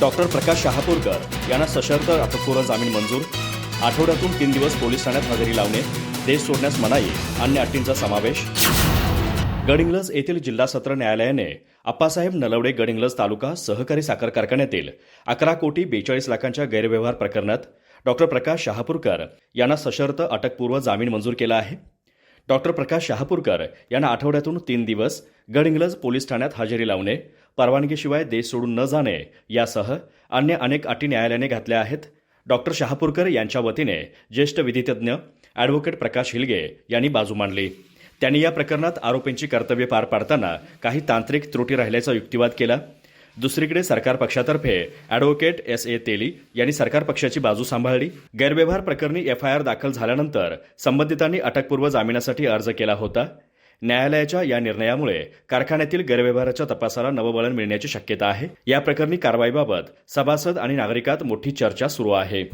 Doctor प्रकाश शहापूरकर यांना सशर्त अटकपूर्व जामीन मंजूर. आठवड्यातून तीन दिवस पोलीस ठाण्यात हजेरी लावणे देश सोडण्यास मनाई अन्य अटींचा समावेश. गडिंग्लज येथील जिल्हा सत्र न्यायालयाने अप्पासाहेब नलवडे गडिंग्लज तालुका सहकारी साखर कारखान्यातील अकरा कोटी बेचाळीस लाखांच्या गैरव्यवहार प्रकरणात डॉक्टर प्रकाश शहापूरकर यांना सशर्त अटकपूर्व जामीन मंजूर केला आहे. डॉक्टर प्रकाश शहापूरकर यांना आठवड्यातून तीन दिवस गडिंग्लज पोलीस ठाण्यात हजेरी लावणे परवानगीशिवाय देश सोडून न जाणे यासह अन्य अनेक अटी न्यायालयाने घातल्या आहेत. डॉक्टर शहापूरकर यांच्या वतीने ज्येष्ठ विधितज्ञ ॲडव्होकेट प्रकाश हिलगे यांनी बाजू मांडली. त्यांनी या प्रकरणात आरोपींची कर्तव्य पार पाडताना काही तांत्रिक त्रुटी राहिल्याचा युक्तिवाद केला. दुसरीकडे सरकार पक्षातर्फे ॲडव्होकेट एस ए तेली यांनी सरकार पक्षाची बाजू सांभाळली. गैरव्यवहार प्रकरणी एफआयआर दाखल झाल्यानंतर संबंधितांनी अटकपूर्व जामिनासाठी अर्ज केला होता. न्यायालयाच्या या निर्णयामुळे कारखान्यातील गैरव्यवहाराच्या तपासाला नवबळण मिळण्याची शक्यता आहे. या प्रकरणी कारवाईबाबत सभासद आणि नागरिकात मोठी चर्चा सुरू आहे.